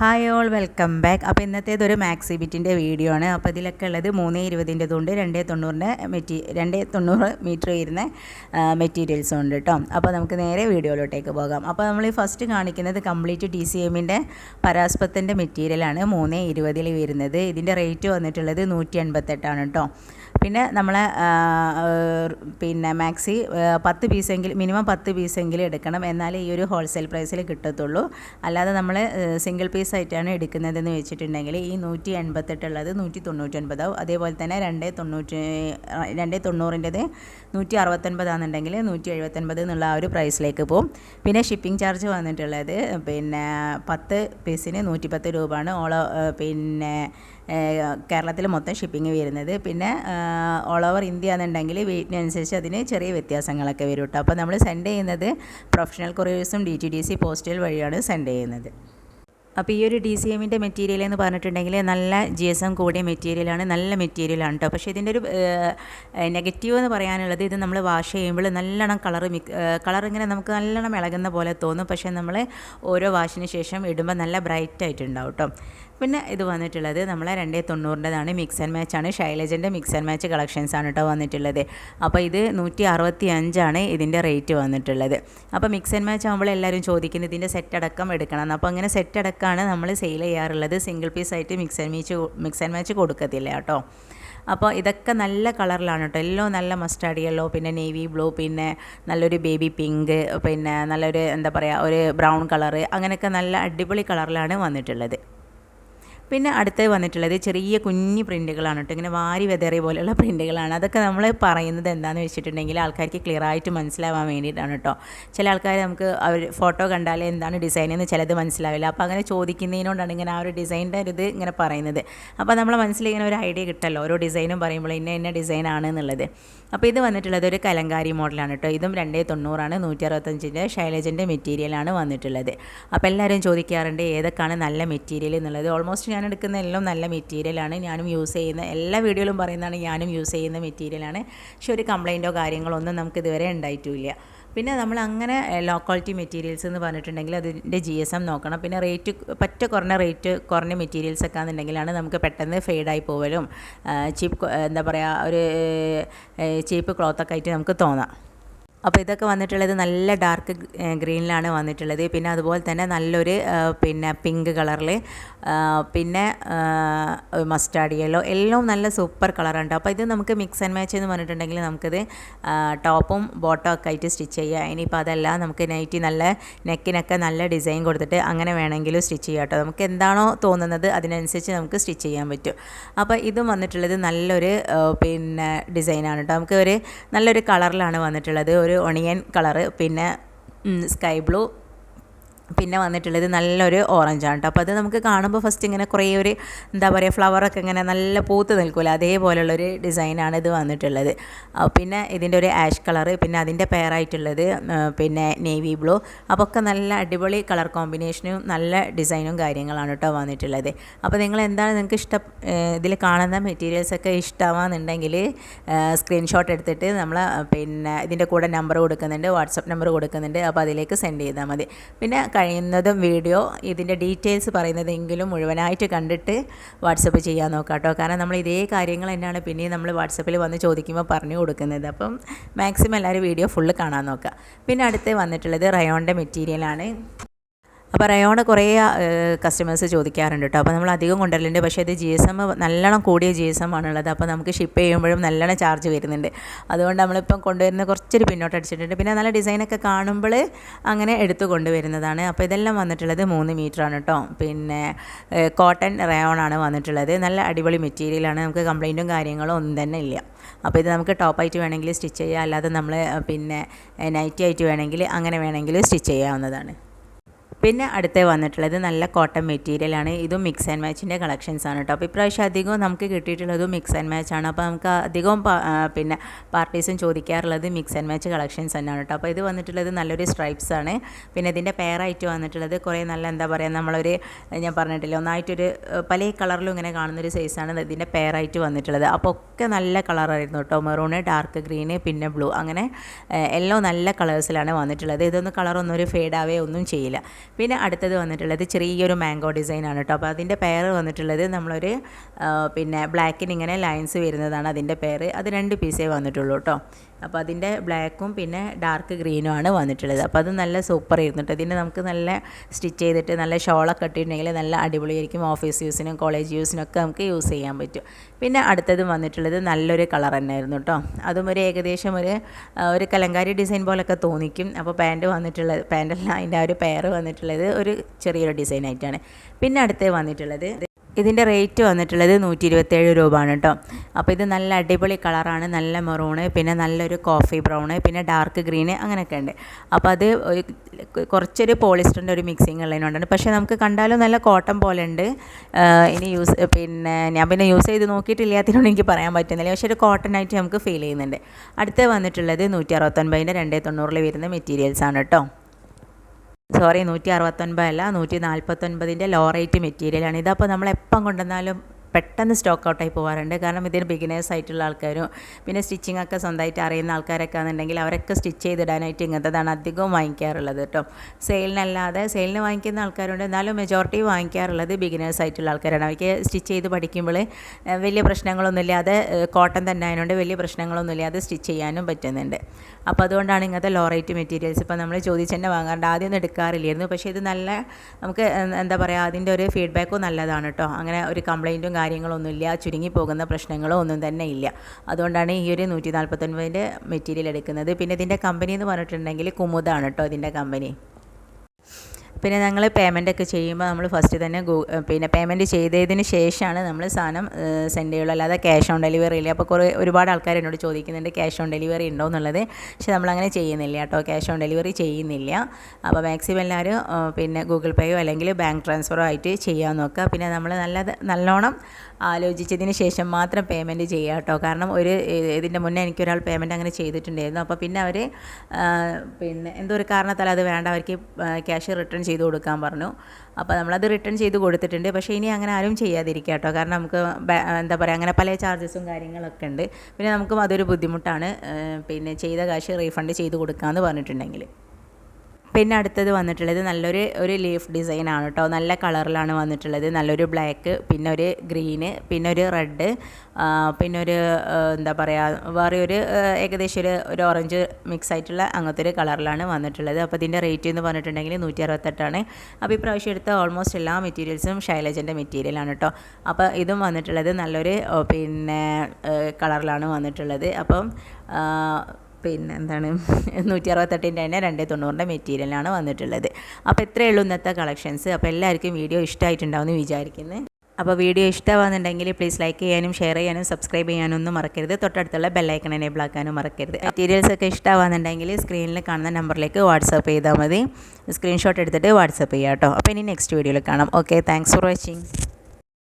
Hi all welcome back അപ്പോൾ ഇന്നത്തേതൊരു maxi ബിറ്റിന്റെ video ആണ്. അപ്പോൾ ഇതിലൊക്കെ ഉള്ളത് മൂന്ന് ഇരുപതിന്റെതുണ്ട് രണ്ടേ തൊണ്ണൂറിന്റെ മെറ്റീ രണ്ടേ തൊണ്ണൂറ് മീറ്റർ വരുന്ന മെറ്റീരിയൽസും ഉണ്ട് കേട്ടോ അപ്പോൾ നമുക്ക് നേരെ വീഡിയോയിലോട്ടേക്ക് പോകാം. അപ്പോൾ നമ്മൾ ഈ ഫസ്റ്റ് കാണിക്കുന്നത് കംപ്ലീറ്റ് ടി സി എമ്മിന്റെ പരാസ്പത്തിന്റെ മെറ്റീരിയലാണ് മൂന്ന് ഇരുപതിൽ വരുന്നത്. ഇതിന്റെ റേറ്റ് വന്നിട്ടുള്ളത് നൂറ്റി എൺപത്തെട്ടാണ് കേട്ടോ പിന്നെ നമ്മളെ പിന്നെ മാക്സി പത്ത് പീസെങ്കിലും മിനിമം പത്ത് പീസെങ്കിലും എടുക്കണം. എന്നാലേ ഈ ഒരു ഹോൾസെയിൽ പ്രൈസിൽ കിട്ടത്തുള്ളൂ. അല്ലാതെ നമ്മൾ സിംഗിൾ പീസ് ആയിട്ടാണ് എടുക്കുന്നതെന്ന് വെച്ചിട്ടുണ്ടെങ്കിൽ ഈ നൂറ്റി എൺപത്തെട്ടുള്ളത് നൂറ്റി തൊണ്ണൂറ്റൊൻപതാവും. അതേപോലെ തന്നെ രണ്ട് തൊണ്ണൂറ്റി രണ്ട് തൊണ്ണൂറിന്റെത് നൂറ്റി അറുപത്തൊൻപതാണെന്നുണ്ടെങ്കിൽ നൂറ്റി എഴുപത്തൊൻപത് എന്നുള്ള ആ ഒരു പ്രൈസിലേക്ക് പോകും പിന്നെ ഷിപ്പിംഗ് ചാർജ് വന്നിട്ടുള്ളത് പിന്നെ പത്ത് പീസിന് നൂറ്റിപ്പത്ത് രൂപയാണ്. ഓളോ പിന്നെ കേരളത്തിൽ മൊത്തം ഷിപ്പിംഗ് വരുന്നത്. പിന്നെ ഓൾ ഓവർ ഇന്ത്യ എന്നുണ്ടെങ്കിൽ വെയിറ്റിനനുസരിച്ച് അതിന് ചെറിയ വ്യത്യാസങ്ങളൊക്കെ വരും കേട്ടോ. അപ്പോൾ നമ്മൾ സെൻഡ് ചെയ്യുന്നത് professional കൊറിയേഴ്സും D T D C postal വഴിയാണ് സെൻഡ് ചെയ്യുന്നത്. അപ്പോൾ ഈ ഒരു ഡി സി എമ്മിന്റെ മെറ്റീരിയൽ എന്ന് പറഞ്ഞിട്ടുണ്ടെങ്കിൽ നല്ല ജി എസ് എം കൂടിയ മെറ്റീരിയലാണ് നല്ല മെറ്റീരിയലാണ് കേട്ടോ. പക്ഷേ ഇതിന്റെ ഒരു നെഗറ്റീവ് എന്ന് പറയാനുള്ളത് ഇത് നമ്മൾ വാഷ് ചെയ്യുമ്പോൾ നല്ലോണം കളർ മിക് കളർ ഇങ്ങനെ നമുക്ക് നല്ലോണം ഇളകുന്ന പോലെ തോന്നും. പക്ഷേ നമ്മൾ ഓരോ വാഷിന് ശേഷം ഇടുമ്പോൾ നല്ല ബ്രൈറ്റ് ആയിട്ടുണ്ടാവും കേട്ടോ. പിന്നെ ഇത് വന്നിട്ടുള്ളത് നമ്മളെ രണ്ടേ തൊണ്ണൂറിന്റെതാണ് മിക്സ് ആൻഡ് മാച്ച് ആണ്. ശൈലജന്റെ മിക്സ് ആൻഡ് മാച്ച് കളക്ഷൻസ് ആണ് കേട്ടോ വന്നിട്ടുള്ളത്. അപ്പോൾ ഇത് നൂറ്റി അറുപത്തി അഞ്ചാണ് ഇതിന്റെ റേറ്റ് വന്നിട്ടുള്ളത്. അപ്പോൾ മിക്സ് ആൻഡ് മാച്ച് ആകുമ്പോൾ എല്ലാവരും ചോദിക്കുന്നത് ഇതിന്റെ സെറ്റ് അടക്കം എടുക്കണം. അപ്പോൾ അങ്ങനെ സെറ്റ് അടക്കമാണ് നമ്മൾ സെയിൽ ചെയ്യാറുള്ളത്. സിംഗിൾ പീസ് ആയിട്ട് mix and match mix and match കൊടുക്കത്തില്ല കേട്ടോ അപ്പോൾ ഇതൊക്കെ നല്ല കളറിലാണ് കേട്ടോ എല്ലാം നല്ല മസ്റ്റാർഡ് യെല്ലോ പിന്നെ നേവി ബ്ലൂ പിന്നെ നല്ലൊരു ബേബി പിങ്ക് പിന്നെ നല്ലൊരു എന്താ പറയുക ഒരു ബ്രൗൺ കളറ് അങ്ങനെയൊക്കെ നല്ല അടിപൊളി കളറിലാണ് വന്നിട്ടുള്ളത്. പിന്നെ അടുത്ത് വന്നിട്ടുള്ളത് ചെറിയ കുഞ്ഞു പ്രിന്റുകളാണ് കേട്ടോ. ഇങ്ങനെ വാരി വെതറിയ പോലെയുള്ള പ്രിന്റുകളാണ് അതൊക്കെ നമ്മൾ പറയുന്നത് എന്താണെന്ന് വെച്ചിട്ടുണ്ടെങ്കിൽ ആൾക്കാർക്ക് ക്ലിയർ ആയിട്ട് മനസ്സിലാവാൻ വേണ്ടിയിട്ടാണ് കേട്ടോ. ചില ആൾക്കാർ നമുക്ക് അവർ ഫോട്ടോ കണ്ടാൽ എന്താണ് ഡിസൈൻ എന്ന് ചിലത് മനസ്സിലാവില്ല. അപ്പോൾ അങ്ങനെ ചോദിക്കുന്നതിനോടാണ് ഇങ്ങനെ ആ ഒരു ഡിസൈന്റെ ഒരു ഇത് ഇങ്ങനെ പറയുന്നത്. അപ്പോൾ നമ്മളെ മനസ്സിൽ ഇങ്ങനെ ഒരു ഐഡിയ കിട്ടല്ലോ. ഓരോ ഡിസൈനും പറയുമ്പോൾ ഇന്ന ഇന്ന ഡിസൈൻ ആണ് എന്നുള്ളത്. അപ്പോൾ ഇത് വന്നിട്ടുള്ളത് ഒരു കലങ്കാരി മോഡലാണ് കേട്ടോ. ഇതും രണ്ടേ തൊണ്ണൂറാണ് നൂറ്റി അറുപത്തഞ്ചിന്റെ ഷൈലജന്റെ മെറ്റീരിയലാണ് വന്നിട്ടുള്ളത്. അപ്പോൾ എല്ലാവരും ചോദിക്കാറുണ്ട് ഏതൊക്കെയാണ് നല്ല മെറ്റീരിയൽ എന്നുള്ളത്. ഓൾമോസ്റ്റ് ഞാൻ എടുക്കുന്ന എല്ലാം നല്ല മെറ്റീരിയലാണ് ഞാനും യൂസ് ചെയ്യുന്ന എല്ലാ വീഡിയോയിലും പറയുന്നതാണ് ഞാനും യൂസ് ചെയ്യുന്ന മെറ്റീരിയലാണ് പക്ഷെ ഒരു കംപ്ലൈന്റോ കാര്യങ്ങളോ ഒന്നും നമുക്ക് ഇതുവരെ ഉണ്ടായിട്ടില്ല. പിന്നെ നമ്മൾ അങ്ങനെ ലോ ക്വാളിറ്റി മെറ്റീരിയൽസ് എന്ന് പറഞ്ഞിട്ടുണ്ടെങ്കിൽ അതിന്റെ ജി എസ് എം നോക്കണം. പിന്നെ റേറ്റ് പറ്റ കുറഞ്ഞ റേറ്റ് കുറഞ്ഞ മെറ്റീരിയൽസ് ഒക്കെ ആണെന്നുണ്ടെങ്കിലാണ് നമുക്ക് പെട്ടെന്ന് ഫെയ്ഡായി പോവലും. ചീപ്പ് എന്താ പറയുക ഒരു ചീപ്പ് ക്ലോത്തൊക്കെ ആയിട്ട് നമുക്ക് തോന്നാം. അപ്പോൾ ഇതൊക്കെ വന്നിട്ടുള്ളത് നല്ല ഡാർക്ക് ഗ്രീനിലാണ് വന്നിട്ടുള്ളത്. പിന്നെ അതുപോലെ തന്നെ നല്ലൊരു പിന്നെ പിങ്ക് കളറിൽ പിന്നെ മസ്റ്റാർഡ് യെല്ലോ എല്ലാം നല്ല സൂപ്പർ കളറുണ്ട്. അപ്പോൾ ഇത് നമുക്ക് മിക്സ് ആൻഡ് മാച്ച് എന്ന് പറഞ്ഞിട്ടുണ്ടെങ്കിൽ നമുക്കിത് ടോപ്പും ബോട്ടം ഒക്കെ ആയിട്ട് സ്റ്റിച്ച് ചെയ്യാം. ഇനിയിപ്പോൾ അതല്ല നമുക്ക് നൈറ്റി നല്ല നെക്കിനൊക്കെ നല്ല ഡിസൈൻ കൊടുത്തിട്ട് അങ്ങനെ വേണമെങ്കിലും സ്റ്റിച്ച് ചെയ്യാം കേട്ടോ. നമുക്ക് എന്താണോ തോന്നുന്നത് അതിനനുസരിച്ച് നമുക്ക് സ്റ്റിച്ച് ചെയ്യാൻ പറ്റും. അപ്പോൾ ഇതും വന്നിട്ടുള്ളത് നല്ലൊരു പിന്നെ ഡിസൈനാണ് കേട്ടോ. നമുക്ക് ഒരു നല്ലൊരു കളറിലാണ് വന്നിട്ടുള്ളത്. ഒരു ഒണിയൻ കളറ് പിന്നെ സ്കൈ ബ്ലൂ പിന്നെ വന്നിട്ടുള്ളത് നല്ലൊരു ഓറഞ്ച് ആണ് കേട്ടോ അപ്പോൾ അത് നമുക്ക് കാണുമ്പോൾ ഫസ്റ്റ് ഇങ്ങനെ കുറേ ഒരു എന്താ പറയുക ഫ്ലവറൊക്കെ ഇങ്ങനെ നല്ല പൂത്ത് നിൽക്കില്ല അതേപോലുള്ളൊരു ഡിസൈനാണ് ഇത് വന്നിട്ടുള്ളത്. പിന്നെ ഇതിന്റെ ഒരു ആഷ് കളറ് പിന്നെ അതിന്റെ പെയറായിട്ടുള്ളത് പിന്നെ നേവി ബ്ലൂ അപ്പോൾ ഒക്കെ നല്ല അടിപൊളി കളർ കോമ്പിനേഷനും നല്ല ഡിസൈനും കാര്യങ്ങളാണ് കേട്ടോ വന്നിട്ടുള്ളത്. അപ്പോൾ നിങ്ങൾ എന്താണ് നിങ്ങൾക്ക് ഇഷ്ടം ഇതിൽ കാണുന്ന മെറ്റീരിയൽസൊക്കെ ഇഷ്ടമാണെന്നുണ്ടെങ്കിൽ സ്ക്രീൻഷോട്ട് എടുത്തിട്ട് നമ്മൾ പിന്നെ ഇതിന്റെ കൂടെ നമ്പർ കൊടുക്കുന്നുണ്ട് വാട്സപ്പ് നമ്പർ കൊടുക്കുന്നുണ്ട് അപ്പോൾ അതിലേക്ക് സെൻഡ് ചെയ്താൽ മതി. പിന്നെ കഴിയുന്നതും വീഡിയോ ഇതിന്റെ ഡീറ്റെയിൽസ് പറയുന്നതെങ്കിലും മുഴുവനായിട്ട് കണ്ടിട്ട് വാട്സപ്പ് ചെയ്യാൻ നോക്കാം കേട്ടോ. കാരണം നമ്മൾ ഇതേ കാര്യങ്ങൾ തന്നെയാണ് പിന്നെയും നമ്മൾ വാട്സപ്പിൽ വന്ന് ചോദിക്കുമ്പോൾ പറഞ്ഞു കൊടുക്കുന്നത്. അപ്പം മാക്സിമം എല്ലാവരും വീഡിയോ ഫുള്ള് കാണാൻ നോക്കുക പിന്നെ അടുത്ത് വന്നിട്ടുള്ളത് റയോണിന്റെ മെറ്റീരിയലാണ് അപ്പോൾ റയോണ് കുറേ കസ്റ്റമേഴ്സ് ചോദിക്കാറുണ്ട് കേട്ടോ അപ്പോൾ നമ്മൾ അധികം കൊണ്ടുവരലുണ്ട്. പക്ഷേ ഇത് ജി എസ് എം നല്ലോണം കൂടിയ ജി എസ് എം ആണുള്ളത്. അപ്പോൾ നമുക്ക് ഷിപ്പ് ചെയ്യുമ്പോഴും നല്ലോണം ചാർജ് വരുന്നുണ്ട്. അതുകൊണ്ട് നമ്മളിപ്പം കൊണ്ടുവരുന്ന കുറച്ചൊരു പിന്നോട്ട് അടിച്ചിട്ടുണ്ട് പിന്നെ നല്ല ഡിസൈനൊക്കെ കാണുമ്പോൾ അങ്ങനെ എടുത്തു കൊണ്ടുവരുന്നതാണ്. അപ്പോൾ ഇതെല്ലാം വന്നിട്ടുള്ളത് മൂന്ന് മീറ്ററാണ് കേട്ടോ പിന്നെ കോട്ടൺ റയോണാണ് വന്നിട്ടുള്ളത്. നല്ല അടിപൊളി മെറ്റീരിയലാണ് നമുക്ക് കംപ്ലൈന്റും കാര്യങ്ങളും ഒന്നും തന്നെ ഇല്ല. അപ്പോൾ ഇത് നമുക്ക് ടോപ്പായിട്ട് വേണമെങ്കിൽ സ്റ്റിച്ച് ചെയ്യാം. അല്ലാതെ നമ്മൾ പിന്നെ നൈറ്റി ആയിട്ട് വേണമെങ്കിൽ അങ്ങനെ വേണമെങ്കിൽ സ്റ്റിച്ച് ചെയ്യാവുന്നതാണ്. പിന്നെ അടുത്ത് വന്നിട്ടുള്ളത് നല്ല കോട്ടൺ മെറ്റീരിയലാണ് ഇതും മിക്സ് ആൻഡ് മാച്ചിന്റെ കളക്ഷൻസ് ആണ് കേട്ടോ അപ്പോൾ ഇപ്രാവശ്യം അധികവും നമുക്ക് കിട്ടിയിട്ടുള്ളതും മിക്സ് ആൻഡ് മാച്ച് ആണ്. അപ്പോൾ നമുക്ക് അധികവും പിന്നെ പാർട്ടീസും ചോദിക്കാറുള്ളത് മിക്സ് ആൻഡ് മാച്ച് കളക്ഷൻസ് തന്നെയാണ് കേട്ടോ അപ്പോൾ ഇത് വന്നിട്ടുള്ളത് നല്ലൊരു സ്ട്രൈപ്സ് ആണ്. പിന്നെ ഇതിന്റെ പെയറായിട്ട് വന്നിട്ടുള്ളത് കുറേ നല്ല എന്താ പറയുക നമ്മളൊരു ഞാൻ പറഞ്ഞിട്ടില്ല ഒന്നായിട്ടൊരു പല കളറിലും ഇങ്ങനെ കാണുന്നൊരു സൈസാണ് ഇതിന്റെ പെയറായിട്ട് വന്നിട്ടുള്ളത്. അപ്പോൾ ഒക്കെ നല്ല കളറായിരുന്നു കേട്ടോ മെറൂണ് ഡാർക്ക് ഗ്രീന് പിന്നെ ബ്ലൂ അങ്ങനെ എല്ലാം നല്ല കളേഴ്സിലാണ് വന്നിട്ടുള്ളത്. ഇതൊന്നും കളറൊന്നും ഒരു ഫേഡ് ആവേ ഒന്നും ചെയ്യില്ല. പിന്നെ അടുത്തത് വന്നിട്ടുള്ളത് ചെറിയൊരു മാംഗോ ഡിസൈനാണ് കേട്ടോ. അപ്പോൾ അതിന്റെ പെയർ വന്നിട്ടുള്ളത് നമ്മളൊരു പിന്നെ ബ്ലാക്കിന് ഇങ്ങനെ ലൈൻസ് വരുന്നതാണ് അതിന്റെ പെയർ അത് രണ്ട് പീസേ വന്നിട്ടുള്ളൂ കേട്ടോ. അപ്പോൾ അതിന്റെ ബ്ലാക്കും പിന്നെ ഡാർക്ക് ഗ്രീനും ആണ് വന്നിട്ടുള്ളത്. അപ്പോൾ അത് നല്ല സൂപ്പർ ആയിരുന്നു കേട്ടോ. ഇതിന് നമുക്ക് നല്ല സ്റ്റിച്ച് ചെയ്തിട്ട് നല്ല ഷോളൊക്കെ ഇട്ടിട്ടുണ്ടെങ്കിൽ നല്ല അടിപൊളിയായിരിക്കും. ഓഫീസ് യൂസിനും കോളേജ് യൂസിനൊക്കെ നമുക്ക് യൂസ് ചെയ്യാൻ പറ്റും. പിന്നെ അടുത്തത് വന്നിട്ടുള്ളത് നല്ലൊരു കളർ തന്നെയായിരുന്നു കേട്ടോ. അതും ഒരു ഏകദേശം ഒരു ഒരു കലങ്കാരി ഡിസൈൻ പോലൊക്കെ തോന്നിക്കും. അപ്പോൾ പാന്റ് വന്നിട്ടുള്ളത് പാന്റല്ല അതിന്റെ ആ ഒരു പെയർ വന്നിട്ടുള്ളത് ഒരു ചെറിയൊരു ഡിസൈൻ ആയിട്ടാണ്. പിന്നെ അടുത്ത് വന്നിട്ടുള്ളത് ഇതിന്റെ റേറ്റ് വന്നിട്ടുള്ളത് നൂറ്റി ഇരുപത്തേഴ് രൂപയാണ് കേട്ടോ. അപ്പോൾ ഇത് നല്ല അടിപൊളി കളറാണ് നല്ല മെറൂണ് പിന്നെ നല്ലൊരു കോഫി ബ്രൗണ് പിന്നെ ഡാർക്ക് ഗ്രീന് അങ്ങനെയൊക്കെ ഉണ്ട്. അപ്പോൾ അത് കുറച്ചൊരു പോളിസ്റ്ററിന്റെ ഒരു മിക്സിങ് ഉള്ളതിനുണ്ടാണ് പക്ഷേ നമുക്ക് കണ്ടാലും നല്ല കോട്ടൺ പോലെ ഉണ്ട്. ഇനി യൂസ് പിന്നെ ഞാൻ പിന്നെ യൂസ് ചെയ്ത് നോക്കിയിട്ടില്ലാത്തതിനോട് എനിക്ക് പറയാൻ പറ്റുന്നില്ല. പക്ഷേ ഒരു കോട്ടൺ ആയിട്ട് നമുക്ക് ഫീൽ ചെയ്യുന്നുണ്ട്. അടുത്ത് വന്നിട്ടുള്ളത് നൂറ്റി അറുപത്തൊൻപതിന്റെ രണ്ടേ തൊണ്ണൂറിൽ വരുന്ന മെറ്റീരിയൽസാണ് കേട്ടോ. സോറി നൂറ്റി അറുപത്തൊൻപതല്ല നൂറ്റി നാൽപ്പത്തൊൻപതിന്റെ ലോ റേറ്റ് മെറ്റീരിയലാണ് ഇതപ്പോൾ നമ്മൾ എപ്പം കൊണ്ടുവന്നാലും പെട്ടെന്ന് സ്റ്റോക്ക് ഔട്ടായി പോകാറുണ്ട് കാരണം ഇതിന് ബിഗിനേഴ്സ് ആയിട്ടുള്ള ആൾക്കാരും പിന്നെ സ്റ്റിച്ചിങ് ഒക്കെ സ്വന്തമായിട്ട് അറിയുന്ന ആൾക്കാരൊക്കെ ആണെന്നുണ്ടെങ്കിൽ അവരൊക്കെ സ്റ്റിച്ച് ചെയ്തിടാനായിട്ട് ഇങ്ങനത്തതാണ് അധികവും വാങ്ങിക്കാറുള്ളത് കേട്ടോ. സെയിലിനല്ലാതെ സെയിലിന് വാങ്ങിക്കുന്ന ആൾക്കാരുണ്ട്. എന്നാലും മെജോറിറ്റി വാങ്ങിക്കാറുള്ളത് ബിഗിനേഴ്സ് ആയിട്ടുള്ള ആൾക്കാരാണ്. അവർക്ക് സ്റ്റിച്ച് ചെയ്ത് പഠിക്കുമ്പോൾ വലിയ പ്രശ്നങ്ങളൊന്നുമില്ലാതെ കോട്ടൺ തന്നെ ആയതുകൊണ്ട് വലിയ പ്രശ്നങ്ങളൊന്നുമില്ലാതെ സ്റ്റിച്ച് ചെയ്യാനും പറ്റുന്നുണ്ട്. അപ്പോൾ അതുകൊണ്ടാണ് ഇങ്ങനത്തെ ലോ റേറ്റ് മെറ്റീരിയൽസ് ഇപ്പോൾ നമ്മൾ ചോദിച്ച് തന്നെ വാങ്ങാറുണ്ട്. ആദ്യം ഒന്നും എടുക്കാറില്ലായിരുന്നു. പക്ഷേ ഇത് നല്ല നമുക്ക് എന്താ പറയുക അതിന്റെ ഒരു ഫീഡ്ബാക്കും നല്ലതാണ് കേട്ടോ. അങ്ങനെ ഒരു കംപ്ലൈന്റും കാര്യങ്ങളൊന്നും ഇല്ല ചുരുങ്ങി പോകുന്ന പ്രശ്നങ്ങളോ ഒന്നും തന്നെ ഇല്ല. അതുകൊണ്ടാണ് ഈ ഒരു നൂറ്റി നാൽപ്പത്തൊൻപതിന്റെ മെറ്റീരിയൽ എടുക്കുന്നത്. പിന്നെ ഇതിന്റെ കമ്പനി എന്ന് പറഞ്ഞിട്ടുണ്ടെങ്കിൽ കുമുദാണ് കേട്ടോ ഇതിന്റെ കമ്പനി. പിന്നെ ഞങ്ങൾ പേയ്മെന്റ് ഒക്കെ ചെയ്യുമ്പോൾ നമ്മൾ ഫസ്റ്റ് തന്നെ ഗൂ പിന്നെ പേയ്മെന്റ് ചെയ്തതിന് ശേഷമാണ് നമ്മൾ സാധനം സെൻഡ് ചെയ്യുള്ളൂ. അല്ലാതെ ക്യാഷ് ഓൺ ഡെലിവറി ഇല്ല. അപ്പോൾ കുറേ ഒരുപാട് ആൾക്കാർ എന്നോട് ചോദിക്കുന്നുണ്ട് ക്യാഷ് ഓൺ ഡെലിവറി ഉണ്ടോ എന്നുള്ളത്? പക്ഷേ നമ്മളങ്ങനെ ചെയ്യുന്നില്ല കേട്ടോ. ക്യാഷ് ഓൺ ഡെലിവറി ചെയ്യുന്നില്ല. അപ്പോൾ മാക്സിമം എല്ലാവരും പിന്നെ ഗൂഗിൾ പേയോ അല്ലെങ്കിൽ ബാങ്ക് ട്രാൻസ്ഫറോ ആയിട്ട് ചെയ്യാൻ നോക്കുക. പിന്നെ നമ്മൾ നല്ല നല്ലോണം ആലോചിച്ചതിന് ശേഷം മാത്രം പേയ്മെന്റ് ചെയ്യുക കേട്ടോ. കാരണം ഒരു ഇതിന്റെ മുന്നേ എനിക്കൊരാൾ പേയ്മെന്റ് അങ്ങനെ ചെയ്തിട്ടുണ്ടായിരുന്നു. അപ്പോൾ പിന്നെ അവർ പിന്നെ എന്തോ ഒരു കാരണത്താൽ അത് വേണ്ട. അവർക്ക് ക്യാഷ് റിട്ടേൺ ചെയ്ത് കൊടുക്കാൻ പറഞ്ഞു. അപ്പോൾ നമ്മളത് റിട്ടേൺ ചെയ്ത് കൊടുത്തിട്ടുണ്ട്. പക്ഷേ ഇനി അങ്ങനെ ആരും ചെയ്യാതിരിക്കുക കേട്ടോ. കാരണം നമുക്ക് എന്താ പറയുക അങ്ങനെ പല ചാർജസും കാര്യങ്ങളൊക്കെ ഉണ്ട്. പിന്നെ നമുക്കും അതൊരു ബുദ്ധിമുട്ടാണ്. പിന്നെ ചെയ്ത കാശ് റീഫണ്ട് ചെയ്ത് കൊടുക്കാമെന്ന് പറഞ്ഞിട്ടുണ്ടെങ്കിൽ. പിന്നെ അടുത്തത് വന്നിട്ടുള്ളത് നല്ലൊരു ഒരു ലീഫ് ഡിസൈൻ ആണ് കേട്ടോ നല്ല കളറിലാണ് വന്നിട്ടുള്ളത്. നല്ലൊരു ബ്ലാക്ക് പിന്നെ ഒരു ഗ്രീന് പിന്നെ ഒരു റെഡ് പിന്നെ ഒരു എന്താ പറയുക വേറെ ഒരു ഏകദേശം ഒരു ഒരു ഓറഞ്ച് മിക്സ് ആയിട്ടുള്ള അങ്ങനത്തെ ഒരു കളറിലാണ് വന്നിട്ടുള്ളത്. അപ്പോൾ ഇതിന്റെ റേറ്റ് എന്ന് പറഞ്ഞിട്ടുണ്ടെങ്കിൽ നൂറ്റി അറുപത്തെട്ടാണ് അപ്പോൾ ഇപ്രാവശ്യം എടുത്ത ഓൾമോസ്റ്റ് എല്ലാ മെറ്റീരിയൽസും ശൈലജന്റെ മെറ്റീരിയലാണ് കേട്ടോ അപ്പോൾ ഇതും വന്നിട്ടുള്ളത് നല്ലൊരു പിന്നെ കളറിലാണ് വന്നിട്ടുള്ളത്. അപ്പം പിന്നെ എന്താണ് നൂറ്റി അറുപത്തെട്ടിന്റെ തന്നെ രണ്ട് തൊണ്ണൂറിന്റെ മെറ്റീരിയലാണ് വന്നിട്ടുള്ളത്. അപ്പോൾ ഇത്രയേ ഉള്ളൂ ഇന്നത്തെ കളക്ഷൻസ്. അപ്പോൾ എല്ലാവർക്കും വീഡിയോ ഇഷ്ടമായിട്ടുണ്ടാവും എന്ന് വിചാരിക്കുന്നത് അപ്പോൾ വീഡിയോ ഇഷ്ടമാകുന്നുണ്ടെങ്കിൽ പ്ലീസ് ലൈക്ക് ചെയ്യാനും ഷെയർ ചെയ്യാനും സബ്സ്ക്രൈബ് ചെയ്യാനും ഒന്നും മറക്കരുത്. തൊട്ടടുത്തുള്ള ബെല്ലൈക്കൺ എനേബിൾ ആക്കാനും മറക്കരുത്. മെറ്റീരിയൽസ് ഒക്കെ ഇഷ്ടമാകുന്നുണ്ടെങ്കിൽ സ്ക്രീനിൽ കാണുന്ന നമ്പറിലേക്ക് വാട്സപ്പ് ചെയ്താൽ മതി. സ്ക്രീൻഷോട്ട് എടുത്തിട്ട് വാട്സപ്പ് ചെയ്യാം കേട്ടോ. അപ്പോൾ ഇനി നെക്സ്റ്റ് വീഡിയോയിൽ കാണാം. Okay thanks for watching